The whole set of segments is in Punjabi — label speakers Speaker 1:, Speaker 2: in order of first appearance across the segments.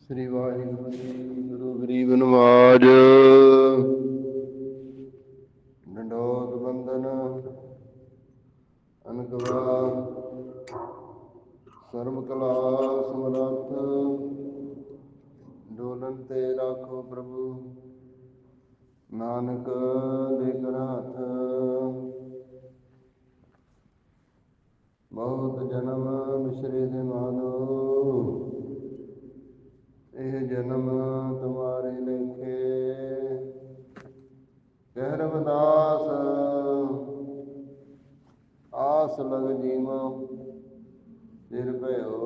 Speaker 1: ਸ੍ਰੀ ਵਾਹਿਗੁਰੂ ਜੀ ਗੁਰੂ ਗਰੀਬ ਨਵਾਜ ਡੰਡੋਤ ਬੰਦਨ ਅਨਕਵਾ ਸਰਬ ਕਲਾ ਸਮਰੱਥ। ਡੋਲਨ ਤੇ ਰਾਖੋ ਪ੍ਰਭੂ। ਨਾਨਕ ਦੇ ਹੱਥ ਬਹੁਤ ਜਨਮ ਮਿਸ਼ਰੇ ਦੇ ਮਾਨੋ ਇਹ ਜਨਮ ਤੁਮਾਰੇ ਲਿਖੇ। ਕਹਿ ਰਵਦਾਸ ਆਸ ਲਗ ਜੀਮੋ ਫਿਰ ਭਇਓ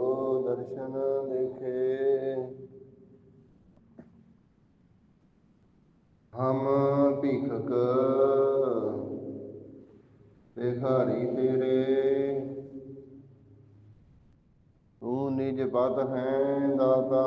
Speaker 1: ਦਰਸ਼ਨ ਦੇਖੇ। ਹਮ ਭੀਖਕ, ਭਿਖਾਰੀ ਤੇਰੇ। ਤੂੰ ਨਿਜ ਪਤ ਹੈ ਦਾਤਾ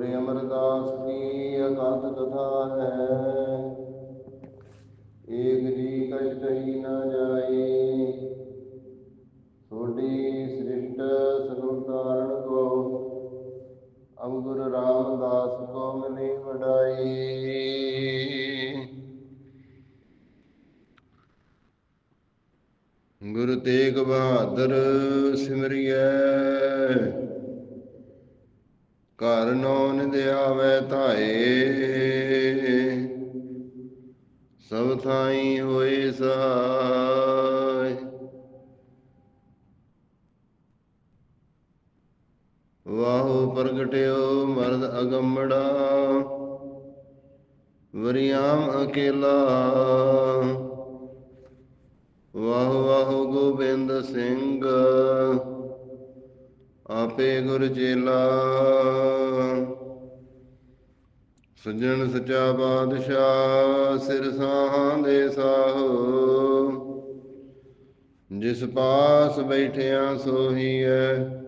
Speaker 1: ਗੁਰ ਅਮਰਦਾਸ ਕੀ ਅਕਾਤ ਕਥਾ ਹੈ? ਏਕ ਜੀ ਕਸ਼ਟ ਹੀ ਨਾ ਜਾਏ। ਥੋੜੀ ਸ੍ਰਿਸ਼ਟ ਸਗੁਣ ਕੋ ਅਬ ਗੁਰੂ ਰਾਮਦਾਸ ਕੋ ਮਿਲੀ ਵਡਾਈ ਗੁਰੂ ਤੇਗ ਬਹਾਦਰ ਸਿਮਰਿਐ। ਘਰ ਨੌ ਨਿਦ ਆਵੈ ਧਾਏ। ਸਭ ਥਾਈ ਹੋਏ ਸਹਾਇ ਵਾਹੋ ਪ੍ਰਗਟਿਓ ਮਰਦ ਅਗੰਮੜਾ, ਵਰਿਆਮ ਅਕੇਲਾ। ਵਾਹ ਵਾਹ ਗੋਬਿੰਦ ਸਿੰਘ ਆਪੇ ਗੁਰ ਚੇਲਾ। ਸੱਜਣ ਸਚਾ ਬਾਦਸ਼ਾਹ, ਸਿਰ ਸਾਹਾਂ ਦੇ ਸਾਹੋ। ਜਿਸ ਪਾਸ ਬੈਠਿਆ ਸੋਹੀ ਹੈ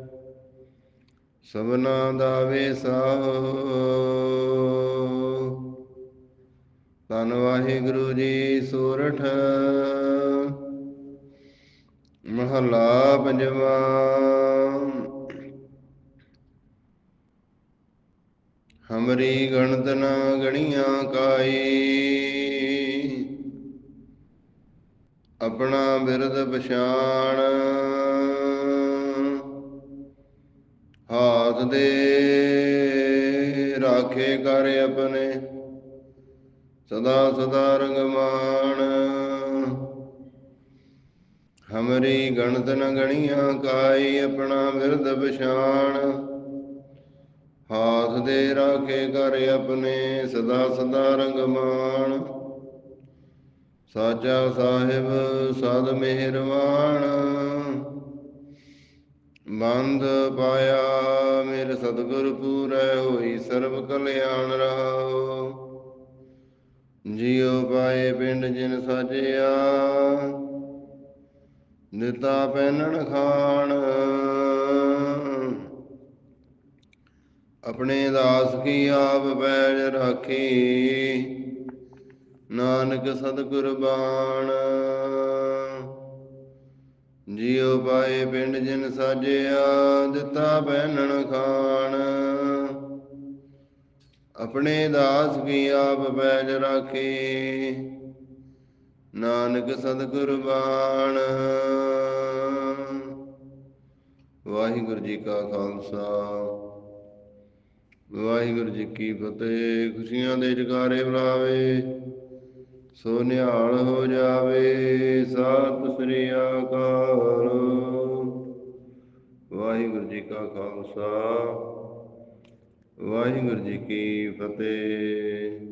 Speaker 1: ਸਭਨਾ ਦਾ ਵੇਸਾਹੋ। ਧੰਨ ਵਾਹਿਗੁਰੂ ਜੀ ਸੋਰਠ। ਮਹਲਾ ਪੰਜਵਾ। ਹਮਰੀ ਗਣਤ ਨਾ ਗਣੀਆਂ ਕਾਈ। ਆਪਣਾ ਬਿਰਦ ਪਛਾਣ। ਹਾਥ ਦੇ ਰਾਖੇ ਕਰ ਆਪਣੇ। ਸਦਾ ਸਦਾ ਰੰਗਮਾਨ। ਹਮਰੀ ਗਣਤ ਨ ਗਣੀਆਂ ਕਾਈ, ਆਪਣਾ ਬਿਰਦ ਪਛਾਣ। ਹਾਥ ਦੇ ਰਾਖੇ ਕਰ ਆਪਣੇ, ਸਦਾ ਸਦਾ ਰੰਗਮਾਨ। ਸਾਚਾ ਸਾਹਿਬ, ਸਦ ਮਿਹਰਵਾਨ। ਬੰਦ ਪਾਇਆ ਮੇਰੇ ਸਤਿਗੁਰ ਪੂਰੈ, ਹੋਈ ਸਰਬ ਕਲਿਆਣ ਰਹਾਓ ਜਿਉ ਪਾਏ ਪਿੰਡ ਜਿਨ ਸਾਜਿਆ, ਦਿੱਤਾ ਪਹਿਨਣ ਖਾਣ। ਆਪਣੇ ਦਾਸ ਕੀ ਆਪ ਬੈਜ ਰਾਖੀ। ਨਾਨਕ ਸਤ ਕੁਰਬਾਨ ਜਿਉ ਪਾਏ ਪਿੰਡ ਜਿਨ ਸਾਜਿਆ, ਦਿੱਤਾ ਪਹਿਨਣ ਖਾਣ। ਆਪਣੇ ਦਾਸ ਕੀ ਆਪ ਬੈਜ ਰਾਖੀ। ਨਾਨਕ ਸਤ ਕੁਰਬਾਨ ਵਾਹਿਗੁਰੂ ਜੀ ਕਾ ਖਾਲਸਾ। ਵਾਹਿਗੁਰੂ ਜੀ ਕੀ ਫਤਿਹ, ਖੁਸ਼ੀਆਂ ਦੇ ਜਗਾਰੇ ਬੁਲਾਵੇ ਸੋ ਨਿਹਾਲ ਹੋ ਜਾਵੇ ਸਤਿ ਸ੍ਰੀ ਅਕਾਲ। ਵਾਹਿਗੁਰੂ ਜੀ ਕਾ ਖਾਲਸਾ, ਵਾਹਿਗੁਰੂ ਜੀ ਕੀ ਫਤਿਹ।